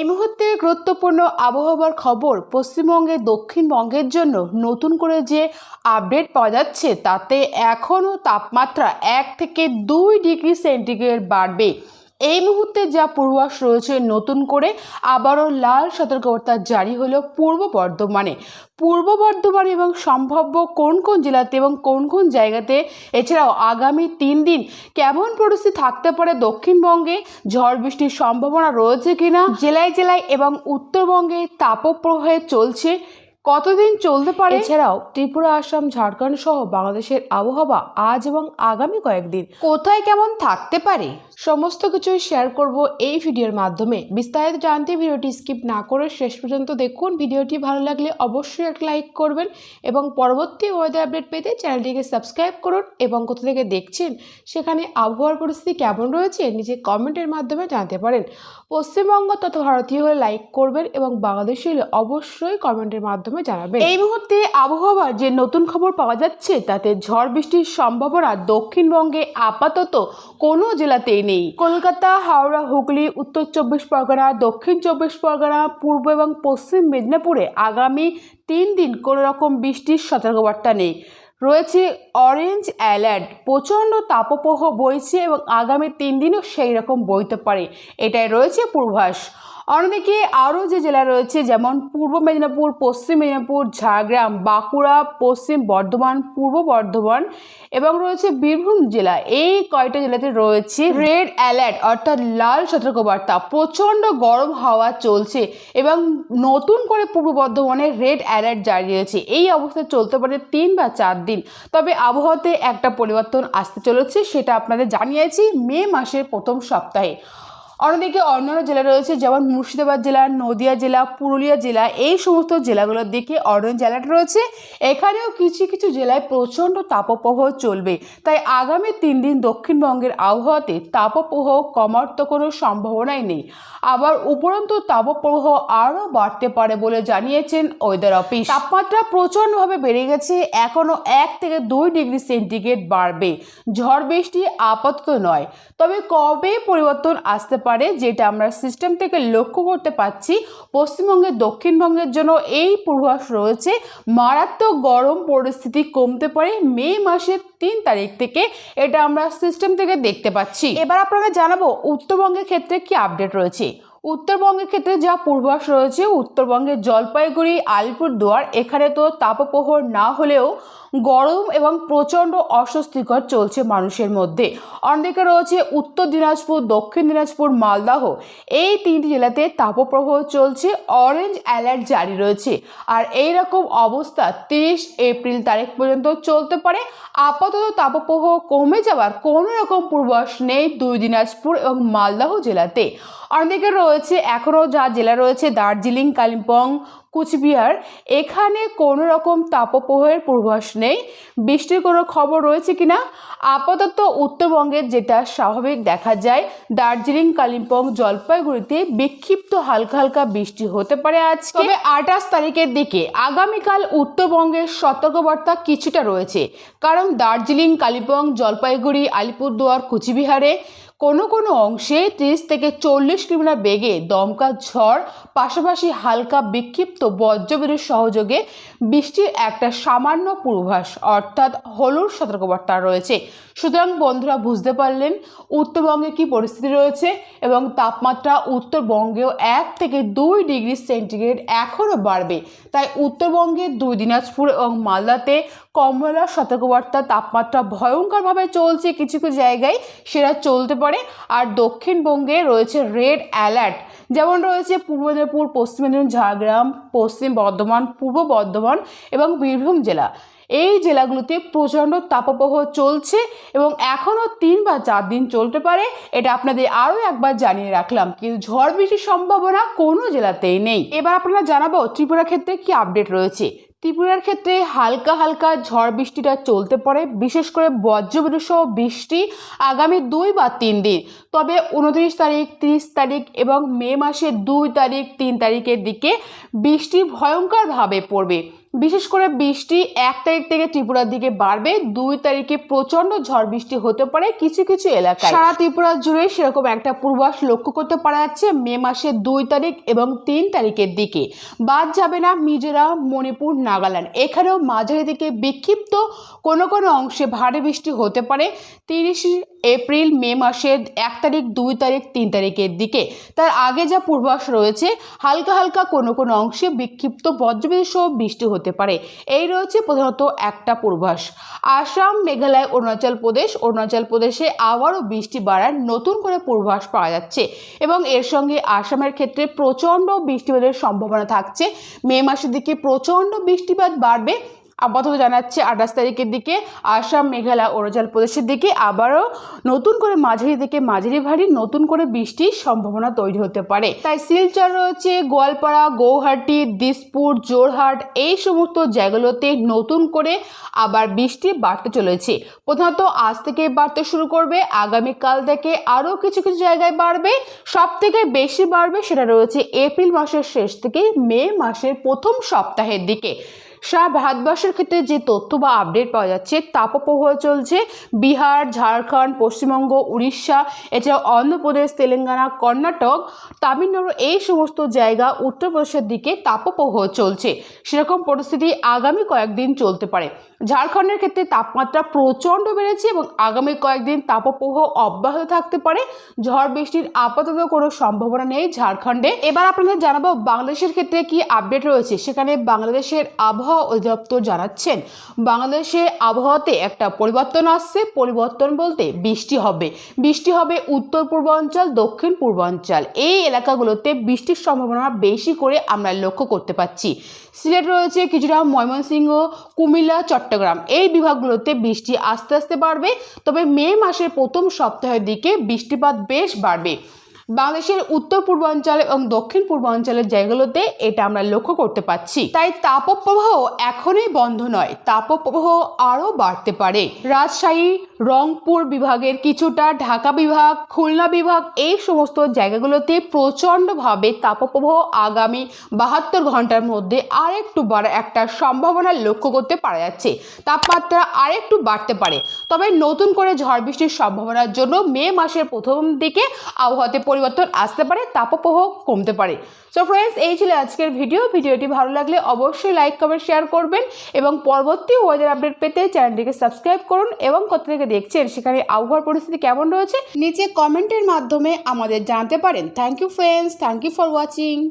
এই মুহূর্তে গুরুত্বপূর্ণ আবহাওয়ার খবর পশ্চিমবঙ্গে দক্ষিণবঙ্গের জন্য নতুন করে যে আপডেট পাওয়া যাচ্ছে, তাতে এখনও তাপমাত্রা এক থেকে দুই ডিগ্রি সেন্টিগ্রেড বাড়বে। এই মুহূর্তে যা পূর্বাস রয়েছে নতুন করে, আবারও লাল সতর্কবার্তা জারি হলো পূর্ব বর্ধমানে। পূর্ব বর্ধমান এবং সম্ভাব্য কোন কোন জেলাতে এবং কোন কোন জায়গাতে এছাড়াও আগামী তিন দিন কেমন পরিস্থিতি থাকতে পারে দক্ষিণবঙ্গে? ঝড় বৃষ্টির সম্ভাবনা রয়েছে কিনা? জেলায় জেলায় এবং উত্তরবঙ্গে তাপপ্রবাহে চলছে কতদিন চলতে পারে? এছাড়াও ত্রিপুরা আসাম ঝাড়খণ্ড সহ বাংলাদেশের আবহাওয়া আজ এবং আগামী কয়েকদিন। কোথায় কেমন থাকতে পারে? সমস্ত কিছুই শেয়ার করব এই ভিডিওর মাধ্যমে। বিস্তারিত জানতে ভিডিওটি স্কিপ না করে শেষ পর্যন্ত দেখুন। ভিডিওটি ভালো লাগলে অবশ্যই একটা লাইক করবেন এবং পরবর্তী ওয়েদার আপডেট পেতে চ্যানেলটিকে সাবস্ক্রাইব করুন এবং কোথা থেকে দেখছেন সেখানে আবহাওয়ার পরিস্থিতি কেমন রয়েছে নিজে কমেন্টের মাধ্যমে জানতে পারেন। পশ্চিমবঙ্গ তথা ভারতীয় হলে লাইক করবেন এবং বাংলাদেশি হলে অবশ্যই কমেন্টের মাধ্যমে জানাবেন। এই মুহূর্তে আবহাওয়ার যে নতুন খবর পাওয়া যাচ্ছে, তাতে ঝড় বৃষ্টির সম্ভাবনা দক্ষিণবঙ্গে আপাতত কোনো জেলাতেই নেই। কলকাতা, হাওড়া, হুগলি, উত্তর চব্বিশ পরগনা, দক্ষিণ চব্বিশ পরগনা, পূর্ব এবং পশ্চিম মেদিনীপুরে আগামী তিন দিন কোনো রকম বৃষ্টির সতর্কবার্তা নেই। রয়েছে অরেঞ্জ অ্যালার্ট, প্রচণ্ড তাপপ্রবাহ বইছে এবং আগামী তিন দিনও সেই রকম বইতে পারে। এটাই রয়েছে পূর্বাভাস। অন্যদিকে আরও যে জেলা রয়েছে, যেমন পূর্ব মেদিনীপুর, পশ্চিম মেদিনীপুর, ঝাড়গ্রাম, বাঁকুড়া, পশ্চিম বর্ধমান, পূর্ব বর্ধমান এবং রয়েছে বীরভূম জেলা। এই কয়টা জেলাতে রয়েছে রেড অ্যালার্ট, অর্থাৎ লাল সতর্কবার্তা। প্রচণ্ড গরম হাওয়া চলছে এবং নতুন করে পূর্ব বর্ধমানে রেড অ্যালার্ট জারি হয়েছে। এই অবস্থা চলতে পারে তিন বা চার দিন। তবে আবহাওয়াতে একটা পরিবর্তন আসতে চলেছে, সেটা আপনাদের জানিয়েছি মে মাসের প্রথম সপ্তাহে। অন্যদিকে অন্যান্য জেলা রয়েছে, যেমন মুর্শিদাবাদ জেলা, নদিয়া জেলা, পুরুলিয়া জেলা, এই সমস্ত জেলাগুলোর দিকে অরেঞ্জ অ্যালার্ট রয়েছে। এখানেও কিছু কিছু জেলায় প্রচণ্ড তাপপ্রবাহ চলবে। তাই আগামী তিন দিন দক্ষিণবঙ্গের আবহাওয়াতে তাপপ্রবাহ কমার তো কোনো সম্ভাবনাই নেই। আবার উপরন্তু তাপপ্রবাহ আরও বাড়তে পারে বলে জানিয়েছেন ওয়েদার অফিস। তাপমাত্রা প্রচণ্ডভাবে বেড়ে গেছে, এখনও এক থেকে দুই ডিগ্রি সেন্টিগ্রেড বাড়বে। ঝড় বৃষ্টি আপাতত নয়, তবে কবে পরিবর্তন আসতে পারে যেটা আমরা সিস্টেম থেকে লক্ষ্য করতে পাচ্ছি, পশ্চিমবঙ্গের, দক্ষিণবঙ্গের জন্য এই পূর্বাস রয়েছে। মারাত্মক গরম পরিস্থিতি কমতে পারে মে মাসের তিন তারিখ থেকে, এটা আমরা সিস্টেম থেকে দেখতে পাচ্ছি। এবার আপনাকে জানাব, উত্তরবঙ্গের ক্ষেত্রে কি আপডেট রয়েছে? উত্তরবঙ্গের ক্ষেত্রে যা পূর্বাস রয়েছে, উত্তরবঙ্গের জলপাইগুড়ি, আলিপুরদুয়ার, এখানে তো তাপপ্রহর না হলেও গরম এবং প্রচণ্ড অস্বস্তিকর চলছে মানুষের মধ্যে। অন্যদিকে রয়েছে উত্তর দিনাজপুর, দক্ষিণ দিনাজপুর, মালদাহ। এই তিনটি জেলাতে তাপপ্রবাহ চলছে অরেঞ্জ অ্যালার্ট জারি রয়েছে। আর এই রকম অবস্থা তিরিশ এপ্রিল তারিখ পর্যন্ত চলতে পারে। আপাতত তাপপ্রবাহ কমে যাওয়ার কোনো রকম পূর্বাস নেই দুই দিনাজপুর এবং মালদাহ জেলাতে। অন্যদিকে রয়েছে এখনও যা জেলা রয়েছে দার্জিলিং কালিম্পং কুচবিহার, এখানে কোনো রকম তাপপ্রবাহের পূর্বাস নেই। বৃষ্টির কোনো খবর রয়েছে কিনা? আপাতত উত্তরবঙ্গের যেটা স্বাভাবিক দেখা যায়, দার্জিলিং, কালিম্পং, জলপাইগুড়িতে বিক্ষিপ্ত হালকা হালকা বৃষ্টি হতে পারে আজ তবে আঠাশ তারিখের দিকে আগামীকাল উত্তরবঙ্গের সতর্কবার্তা কিছুটা রয়েছে। কারণ দার্জিলিং, কালিম্পং, জলপাইগুড়ি, আলিপুরদুয়ার, কুচবিহারে কোনো কোনো অংশে তিরিশ থেকে চল্লিশ কিলোমিটার বেগে দমকা ঝড়, পাশাপাশি হালকা বিক্ষিপ্ত বজ্রবিদ্যুৎ সহযোগে বৃষ্টির একটা সামান্য পূর্বাভাস, অর্থাৎ হলুদ সতর্কবার্তা রয়েছে। সুতরাং বন্ধুরা, বুঝতে পারলেন উত্তরবঙ্গে কি পরিস্থিতি রয়েছে এবং তাপমাত্রা উত্তরবঙ্গেও এক থেকে দুই ডিগ্রি সেন্টিগ্রেড এখনও বাড়বে। তাই উত্তরবঙ্গে দুই দিনাজপুর এবং মালদাতে কমলা সতর্কবার্তা তাপমাত্রা ভয়ঙ্করভাবে চলছে কিছু কিছু জায়গায়, সেটা চলতে পারে। আর দক্ষিণবঙ্গে রয়েছে রেড অ্যালার্ট যেমন রয়েছে পূর্ব মেদিনীপুর, পশ্চিম মেদিনীপুর, ঝাড়গ্রাম, পশ্চিম বর্ধমান, পূর্ব বর্ধমান এবং বীরভূম জেলা। এই জেলাগুলোতে প্রচণ্ড তাপপ্রবাহ চলছে এবং এখনও তিন বা চার দিন চলতে পারে, এটা আপনাদের আরও একবার জানিয়ে রাখলাম। কিন্তু ঝড় বৃষ্টির সম্ভাবনা কোনো জেলাতেই নেই। এবার আপনারা জানাব ত্রিপুরা ক্ষেত্রে কি আপডেট রয়েছে। ত্রিপুরার ক্ষেত্রে হালকা হালকা ঝড় বৃষ্টিটা চলতে পারে, বিশেষ করে বজ্রবিদ্যুৎ সহ বৃষ্টি আগামী দুই বা তিন দিন। তবে উনত্রিশ তারিখ, তিরিশ তারিখ এবং মে মাসের দুই তারিখ, তিন তারিখের দিকে বৃষ্টি ভয়ঙ্করভাবে পড়বে। বিশেষ করে বৃষ্টি এক তারিখ থেকে ত্রিপুরার দিকে বাড়বে। দুই তারিখে প্রচণ্ড ঝড় বৃষ্টি হতে পারে কিছু কিছু এলাকায়। সারা ত্রিপুরা জুড়ে সেরকম একটা পূর্বাস লক্ষ্য করতে পারা যাচ্ছে মে মাসের দুই তারিখ এবং তিন তারিখের দিকে। বাদ যাবে না মিজোরাম, মণিপুর, নাগাল্যান্ড। এখানেও মাঝারি থেকে বিক্ষিপ্ত কোনো কোনো অংশে ভারী বৃষ্টি হতে পারে। তিরিশে এপ্রিল, মে মাসের এক তারিখ, দুই তারিখ, তিন তারিখের দিকে। তার আগে যা পূর্বাস রয়েছে, হালকা হালকা কোনো কোনো অংশে বিক্ষিপ্ত বজ্রবিদ্যুৎ সহ বৃষ্টি হতে পারে। এই রয়েছে প্রধানত একটা পূর্বাস আসাম, মেঘালয়, অরুণাচল প্রদেশ, অরুণাচল প্রদেশে আবারও বৃষ্টি বাড়ার নতুন করে পূর্বাস পাওয়া যাচ্ছে এবং এর সঙ্গে আসামের ক্ষেত্রে প্রচণ্ড বৃষ্টিপাতের সম্ভাবনা থাকছে। মে মাসের দিকে প্রচণ্ড বৃষ্টিপাত বাড়বে আপাতত জানাচ্ছে আঠাশ তারিখের দিকে আসাম, মেঘালয়, অরুণাচল প্রদেশের দিকে আবারও নতুন করে মাঝারি থেকে মাঝারি ভারী নতুন করে বৃষ্টির সম্ভাবনা তৈরি হতে পারে। তাই শিলচর রয়েছে, গোয়ালপাড়া, গৌহাটি, দিসপুর জোরহাট এই সমস্ত জায়গাগুলোতে নতুন করে আবার বৃষ্টি বাড়তে চলেছে। প্রধানত আজ থেকে বাড়তে শুরু করবে, আগামীকাল থেকে আরও কিছু কিছু জায়গায় বাড়বে সব থেকে বেশি বাড়বে সেটা রয়েছে এপ্রিল মাসের শেষ থেকে মে মাসের প্রথম সপ্তাহের দিকে। সারা ভারতবর্ষের ক্ষেত্রে যে তথ্য বা আপডেট পাওয়া যাচ্ছে তাপপ্রবাহ চলছে। বিহার, ঝাড়খণ্ড, পশ্চিমবঙ্গ, উড়িষ্যা এছাড়াও অন্ধ্রপ্রদেশ, তেলেঙ্গানা, কর্ণাটক, তামিলনাড়ু, এই সমস্ত জায়গা উত্তরপ্রদেশের দিকে তাপপ্রবাহ চলছে। সেরকম পরিস্থিতি আগামী কয়েকদিন চলতে পারে। ঝাড়খণ্ডের ক্ষেত্রে তাপমাত্রা প্রচণ্ড বেড়েছে এবং আগামী কয়েকদিন তাপপ্রবাহ অব্যাহত থাকতে পারে। ঝড় বৃষ্টির আপাতত কোনো সম্ভাবনা নেই ঝাড়খণ্ডে। এবার আপনাদের জানাব বাংলাদেশের ক্ষেত্রে কি আপডেট রয়েছে, সেখানে বাংলাদেশের আবহাওয়া অধিদপ্তর জানাচ্ছেন বাংলাদেশের আবহাওয়াতে একটা পরিবর্তন আসছে। পরিবর্তন বলতে বৃষ্টি হবে। বৃষ্টি হবে উত্তর পূর্বাঞ্চল, দক্ষিণ পূর্বাঞ্চল। এই এলাকাগুলোতে বৃষ্টির সম্ভাবনা বেশি করে আমরা লক্ষ্য করতে পাচ্ছি। সিলেট রয়েছে কিছুটা, ময়মনসিংহ, কুমিল্লা চট্টগ্রাম। এই বিভাগগুলোতে বৃষ্টি আস্তে আস্তে বাড়বে, তবে মে মাসের প্রথম সপ্তাহের দিকে বৃষ্টিপাত বেশ বাড়বে। বাংলাদেশের উত্তর পূর্বাঞ্চল এবং দক্ষিণ পূর্বাঞ্চলের জায়গাগুলোতে এটা আমরা লক্ষ্য করতে পাচ্ছি। তাই তাপপ্রবাহ এখনই বন্ধ নয়, তাপপ্রবাহ আরও বাড়তে পারে। রাজশাহী, রংপুর বিভাগের কিছুটা, ঢাকা বিভাগ, খুলনা বিভাগ এই সমস্ত জায়গাগুলোতে প্রচণ্ডভাবে তাপপ্রবাহ আগামী বাহাত্তর ঘণ্টার মধ্যে আরেকটু বাড়ার একটা সম্ভাবনা লক্ষ্য করতে পারা যাচ্ছে। তাপমাত্রা আরেকটু বাড়তে পারে। তবে নতুন করে ঝড় বৃষ্টির সম্ভাবনার জন্য মে মাসের প্রথম দিকে আবহাওয়াতে পরিবর্তন আসতে পারে তাপপ্রহ কমতে পারে। সো ফ্রেন্ডস এই ছিল আজকের ভিডিও ভিডিওটি ভালো লাগলে অবশ্যই লাইক কমেন্ট শেয়ার করবেন এবং পরবর্তী ওয়েদার আপডেট পেতে চ্যানেলটিকে সাবস্ক্রাইব করুন এবং কোথা থেকে দেখছেন, সেখানে আবহাওয়ার পরিস্থিতি কেমন রয়েছে, নিচে কমেন্টের মাধ্যমে আমাদের জানতে পারেন। Thank you friends thank you for watching